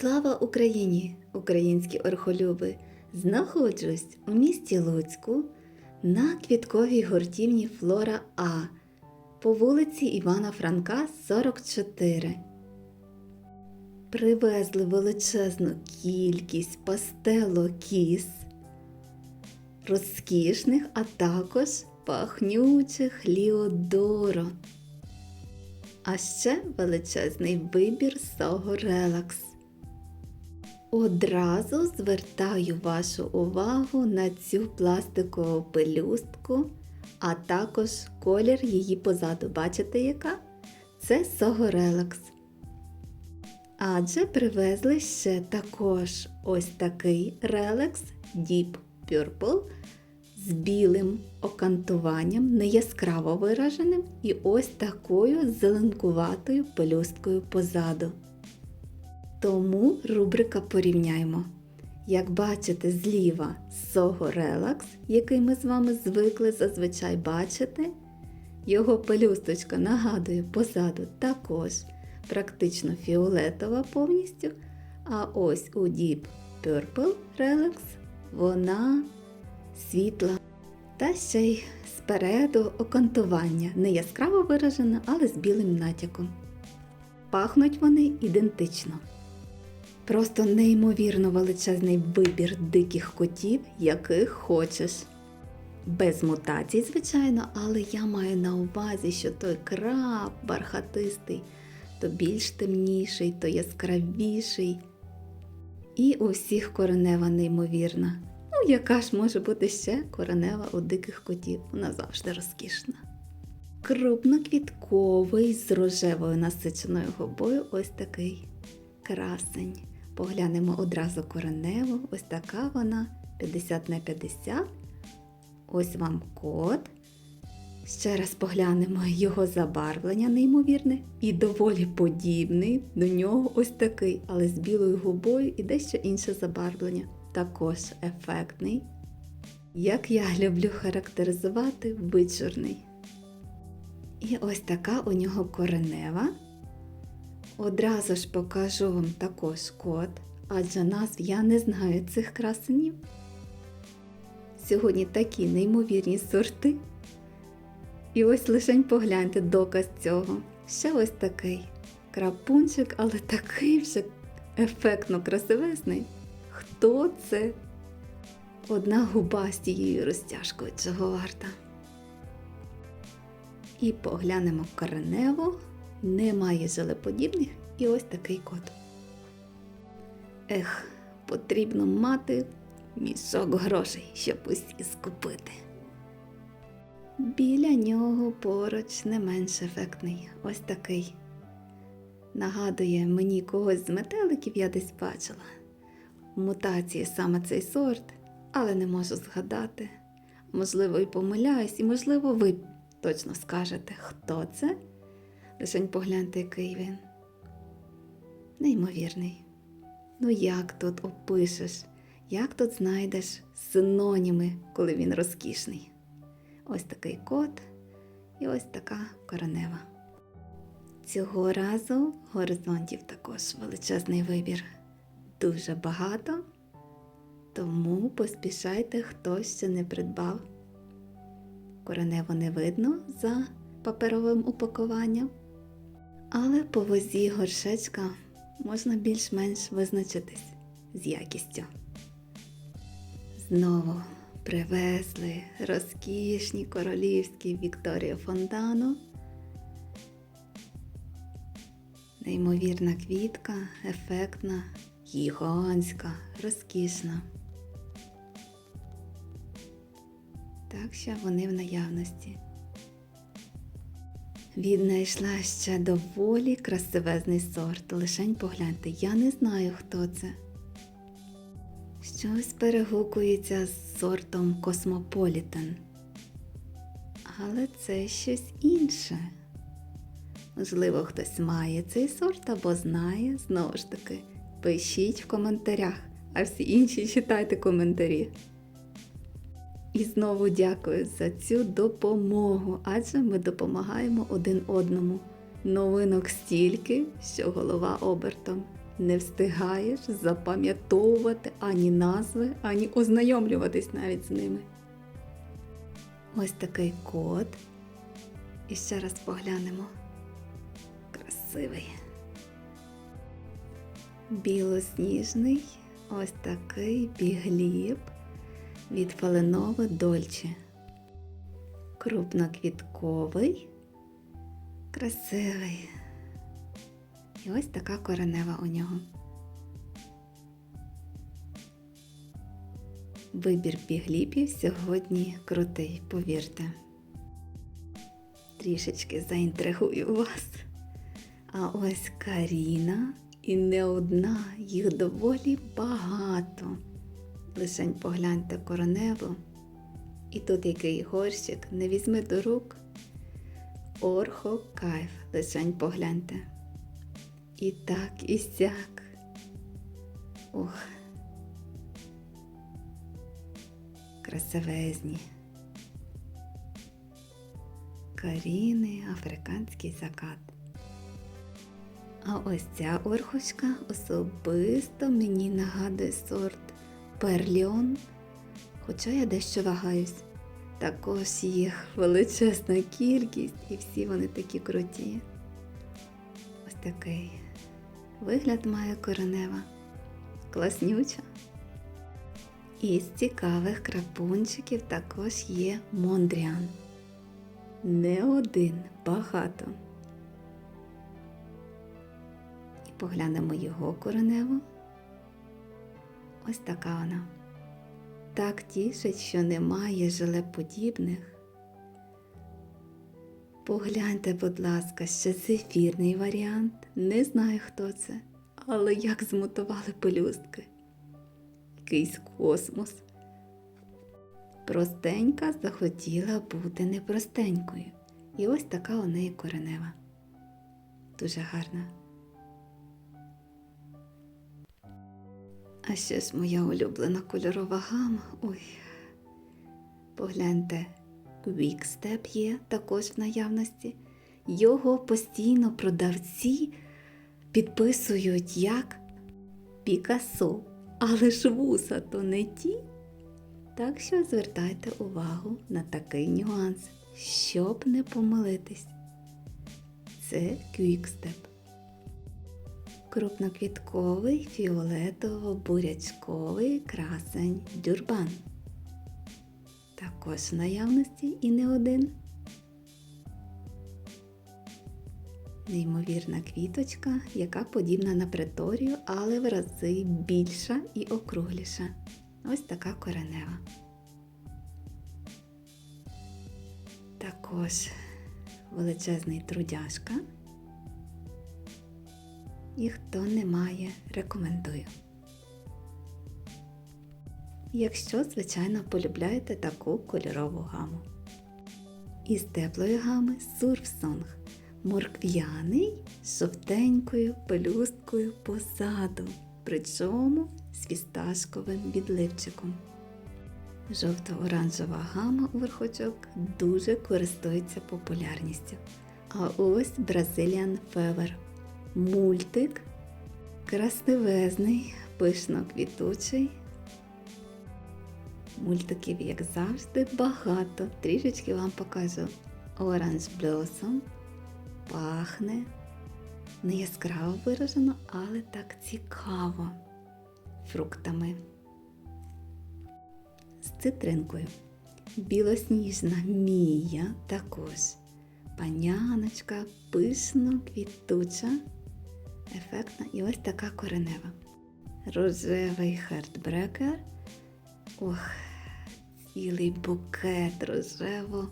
Слава Україні, українські орхолюби! Знаходжусь у місті Луцьку на квітковій гуртівні Флора А по вулиці Івана Франка, 44. Привезли величезну кількість пастелокіс, розкішних, а також пахнючих ліодоро. А ще величезний вибір Сого Релакс. Одразу звертаю вашу увагу на цю пластикову пелюстку, а також колір її позаду. Бачите, яка? Це Сого Релакс. Адже привезли ще також ось такий Relax Deep Purple з білим окантуванням, не яскраво вираженим, і ось такою зеленкуватою пелюсткою позаду. Тому рубрика порівняймо. Як бачите зліва Soho Relax, який ми з вами звикли зазвичай бачити, його пелюсточка нагадує позаду також практично фіолетова повністю. А ось у Deep Purple Relax вона світла. Та ще й спереду окантування, не яскраво виражене, але з білим натяком. Пахнуть вони ідентично. Просто неймовірно величезний вибір диких котів, яких хочеш. Без мутацій, звичайно, але я маю на увазі, що той краб бархатистий, то більш темніший, то яскравіший. І у всіх коренева неймовірна. Ну, яка ж може бути ще коренева у диких котів? Вона завжди розкішна. Крупноквітковий з рожевою насиченою губою ось такий красень. Поглянемо одразу кореневу. Ось така вона 50 на 50. Ось вам код. Ще раз поглянемо його забарвлення, неймовірне, і доволі подібний до нього ось такий, але з білою губою і дещо інше забарвлення. Також ефектний. Як я люблю характеризувати вичорний. І ось така у нього коренева. Одразу ж покажу вам також код, адже назв я не знаю цих красенів. Сьогодні такі неймовірні сорти. І ось лишень погляньте доказ цього. Ще ось такий крапунчик, але такий вже ефектно красивесний. Хто це? Одна губа з тією розтяжкою цього варта. І поглянемо коренево. Немає желеподібних і ось такий кот. Ех, потрібно мати мішок грошей, щоб усі скупити. Біля нього поруч не менш ефектний. Ось такий. Нагадує мені когось з метеликів я десь бачила. Мутації саме цей сорт, але не можу згадати. Можливо, і помиляюсь, і, можливо, ви точно скажете, хто це. Лишень погляньте, який він. Неймовірний. Ну як тут опишеш, як тут знайдеш синоніми, коли він розкішний? Ось такий кот і ось така коренева. Цього разу горизонтів також величезний вибір. Дуже багато, тому поспішайте, хто ще не придбав. Коренево не видно за паперовим упакуванням, але по возі горшечка можна більш-менш визначитись з якістю. Знову привезли розкішні королівські Вікторія Фонтану. Неймовірна квітка, ефектна, гігантська, розкішна. Так що вони в наявності. Віднайшла ще доволі красивезний сорт. Лишень погляньте, я не знаю, хто це. Щось перегукується з сортом Космополітен. Але це щось інше. Можливо, хтось має цей сорт або знає, знову ж таки, пишіть в коментарях, а всі інші читайте коментарі. І знову дякую за цю допомогу, адже ми допомагаємо один одному. Новинок стільки, що голова обертом. не встигаєш запам'ятовувати ані назви, ані ознайомлюватись навіть з ними. Ось такий код. І ще раз поглянемо. Красивий. Білосніжний, ось такий бігліб від Фаленове Дольче. Крупноквітковий, красивий. І ось така коренева у нього. Вибір бігліпів сьогодні крутий, повірте. Трішечки заінтригую вас. А ось Каріна і не одна, їх доволі багато. Лишень погляньте короневу. І тут який горщик не візьми до рук. Орхо кайф, лишень погляньте. І так, і сяк. Ох. Красивезні. Каріни, африканський закат. А ось ця орхочка особисто мені нагадує сорт Перліон, хоча я дещо вагаюсь. Також їх величезна кількість і всі вони такі круті. Ось такий вигляд має коренева, класнюча. Із цікавих крапунчиків також є Мондріан. Не один, багато. І поглянемо його кореневу. Ось така вона. Так тішить, що немає желеподібних. Погляньте, будь ласка, ще зефірний варіант. Не знаю, хто це, але як змутували пелюстки. Якийсь космос. Простенька захотіла бути непростенькою. І ось така у неї коренева. Дуже гарна. А ж моя улюблена кольорова гама. Ой. Погляньте, Quickstep є також в наявності. Його постійно продавці підписують як Пікасо, але ж вуса то не ті. Так що звертайте увагу на такий нюанс, щоб не помилитись. Це Quickstep. Крупноквітковий фіолетово-бурячковий красень дюрбан. Також в наявності і не один. Неймовірна квіточка, яка подібна на преторію, але в рази більша і округліша. Ось така коренева. Також величезний трудяшка. І хто не має, рекомендую. Якщо, звичайно, полюбляєте таку кольорову гаму. Із теплої гами Сурфсонг моркв'яний з жовтенькою пелюсткою позаду, причому з фісташковим відливчиком. Жовто-оранжева гама у верхочок дуже користується популярністю. А ось Brazilian Fever. Мультик красивезний, пишно квітучий. Мультиків, як завжди, багато. Трішечки вам покажу. Orange Blossom пахне не яскраво виражено, але так цікаво фруктами. З цитринкою. Білосніжна мія також. Паняночка, пишно, квітуча, ефектна і ось така коренева. Рожевий хардбрекер. Ох, цілий букет рожево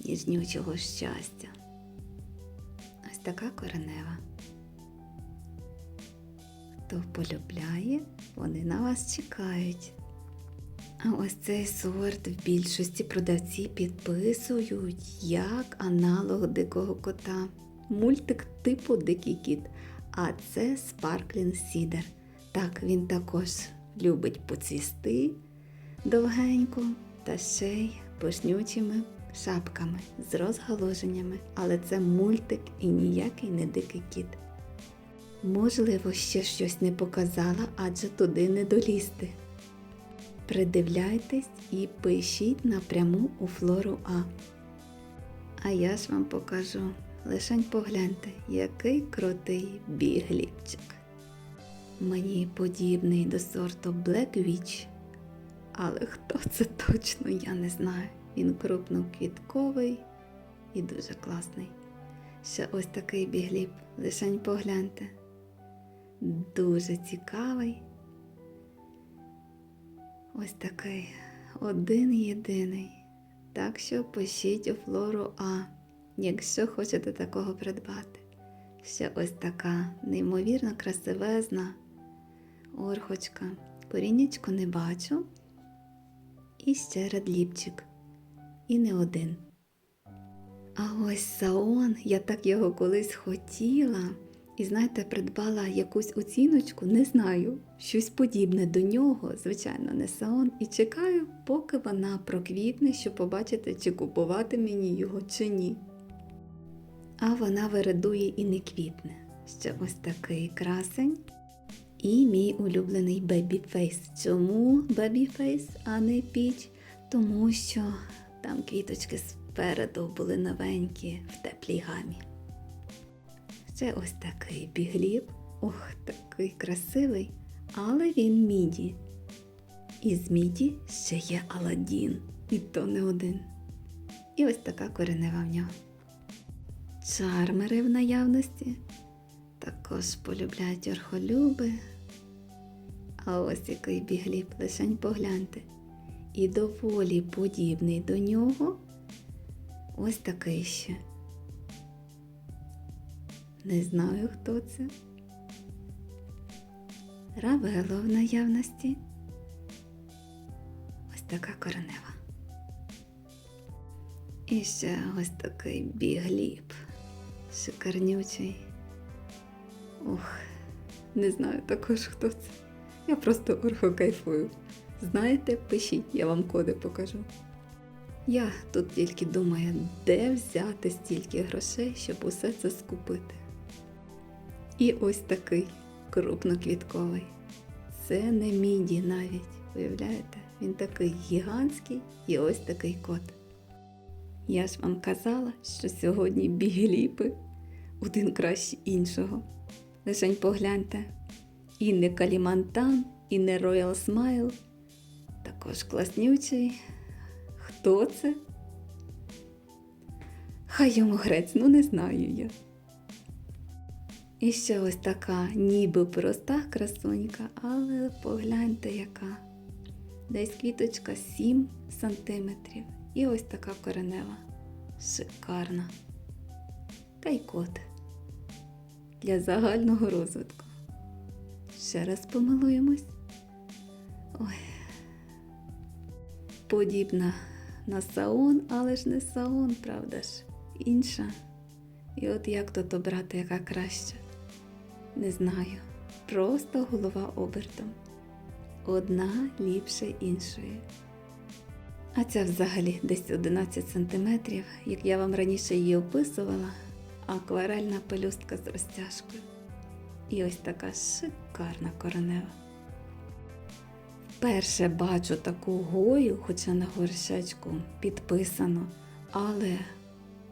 ніжнючого щастя. Ось така коренева. Хто полюбляє, вони на вас чекають. А ось цей сорт в більшості продавці підписують як аналог дикого кота. Мультик типу Дикий кіт. А це Sparkling Cider. Так, він також любить поцвісти довгенько та ще й пишнючими шапками з розгалуженнями. Але це мультик і ніякий не дикий кіт. Можливо, ще щось не показала, адже туди не долізти. Придивляйтесь і пишіть напряму у флору А. А я ж вам покажу. Лишень погляньте, який крутий бігліпчик. Мені подібний до сорту Black Witch. Але хто це точно, я не знаю. Він крупноквітковий і дуже класний. Ще ось такий бігліп, лишень погляньте. Дуже цікавий. Ось такий один єдиний. Так що пишіть у флору А, якщо хочете такого придбати. Ще ось така неймовірно красивезна орхочка. Коріннячку не бачу. І ще редліпчик. І не один. А ось саон, я так його колись хотіла. І знаєте, придбала якусь оціночку, не знаю, щось подібне до нього, звичайно, не саон, і чекаю, поки вона проквітне, щоб побачити, чи купувати мені його, чи ні. А вона вирадує і не квітне. Ще ось такий красень. І мій улюблений Babyface. Чому Babyface, а не піч? Тому що там квіточки спереду були новенькі в теплій гамі. Ще ось такий бігліб. Ох, такий красивий, але він міді. І з міді ще є Аладдін, і то не один. І ось така коренева в нього. Чармери в наявності. Також полюбляють орхолюби. А ось який бігліб, лишень погляньте. І доволі подібний до нього. Ось такий ще. Не знаю, хто це. Равело в наявності. Ось така коренева. І ще ось такий бігліб. Шикарнючий. Ох, не знаю також, хто це. Я просто орхо кайфую. Знаєте, пишіть, я вам коди покажу. Я тут тільки думаю, де взяти стільки грошей, щоб усе це скупити. І ось такий крупноквітковий. Це не міді навіть, уявляєте? Він такий гігантський і ось такий кот. Я ж вам казала, що сьогодні бігліпи один краще іншого. Лишень погляньте. І не Калімантан, і не Royal Smile. Також класнючий. Хто це? Хай йому грець, ну не знаю я. І ще ось така, ніби проста красунька, але погляньте яка. Десь квіточка 7 сантиметрів. І ось така коренева. Шикарна. Та й кот. Для загального розвитку. Ще раз помилуємось. Ой. Подібна на саон, але ж не саон, правда ж? Інша. І от як тут обрати, яка краща? Не знаю. Просто голова обертом. Одна ліпше іншої. А ця взагалі десь 11 см, як я вам раніше її описувала, акварельна пелюстка з розтяжкою. І ось така шикарна коренева. Вперше бачу таку гою, хоча на горшечку підписано, але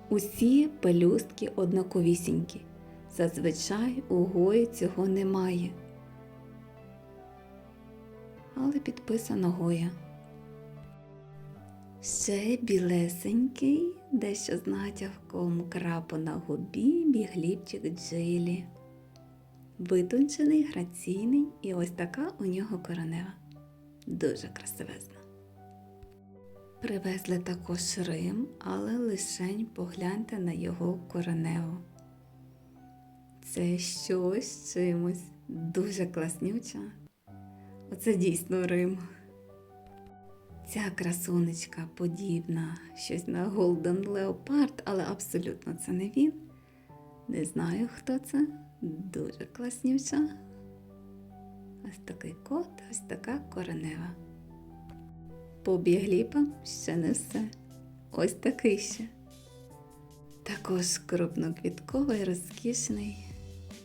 усі пелюстки однаковісінькі. Зазвичай у гої цього немає. Але підписано гоя. Ще білесенький, дещо з натягком крапу на губі, бігліпчик джилі. Витончений, граційний і ось така у нього коронева. Дуже красивезна. Привезли також Рим, але лишень погляньте на його кореневу. Це щось чимось дуже класнюча. Оце дійсно Рим. Ця красунечка подібна щось на Голден Леопард, але абсолютно це не він. Не знаю, хто це. Дуже класнюча. Ось такий кот, ось така коренева. По бігліпам ще не все. Ось такий ще. Також крупноквітковий, розкішний.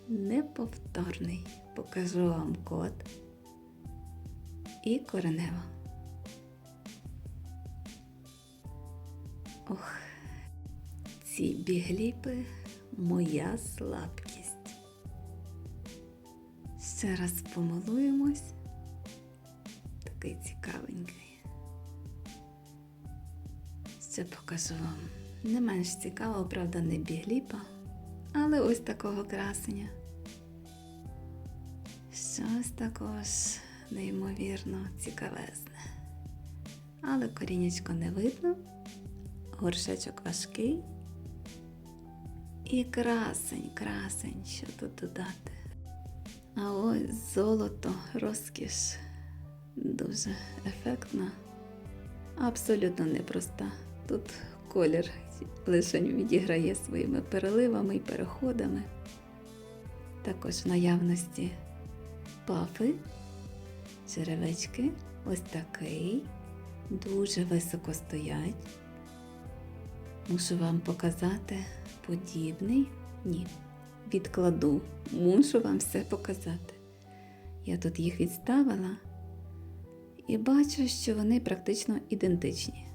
неповторний. Покажу вам код і коренева. Ох, ці бігліпи моя слабкість. Ще раз помилуємось. Такий цікавенький. Ще покажу вам. Не менш цікаво, правда, не бігліпа, але ось такого красення. Щось також неймовірно цікавезне. Але корінечко не видно, горшечок важкий. І красень, красень, що тут додати. А ось золото, розкіш. Дуже ефектна, абсолютно непроста. Тут колір лише відіграє своїми переливами і переходами. Також в наявності пафи, черевички, ось такий, дуже високо стоять. Мушу вам показати подібний. Ні, відкладу, мушу вам все показати. Я тут їх відставила і бачу, що вони практично ідентичні.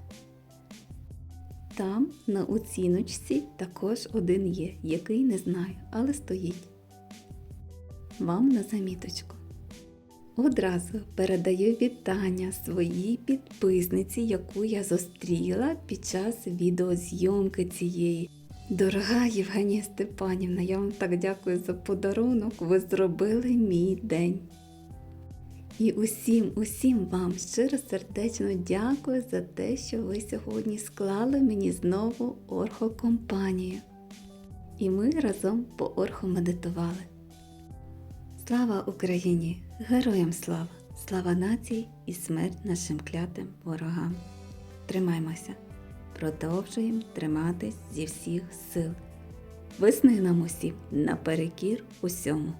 Там на оціночці також один є, який не знаю, але стоїть. Вам на заміточку. Одразу передаю вітання своїй підписниці, яку я зустріла під час відеозйомки цієї. Дорога Євгенія Степанівна, я вам так дякую за подарунок. Ви зробили мій день. І усім, усім вам щиро сердечно дякую за те, що ви сьогодні склали мені знову орхокомпанію. І ми разом поорхомедитували. Слава Україні! Героям слава! Слава нації і смерть нашим клятим ворогам! Тримаймося! Продовжуємо триматись зі всіх сил. Весни нам усім наперекір усьому.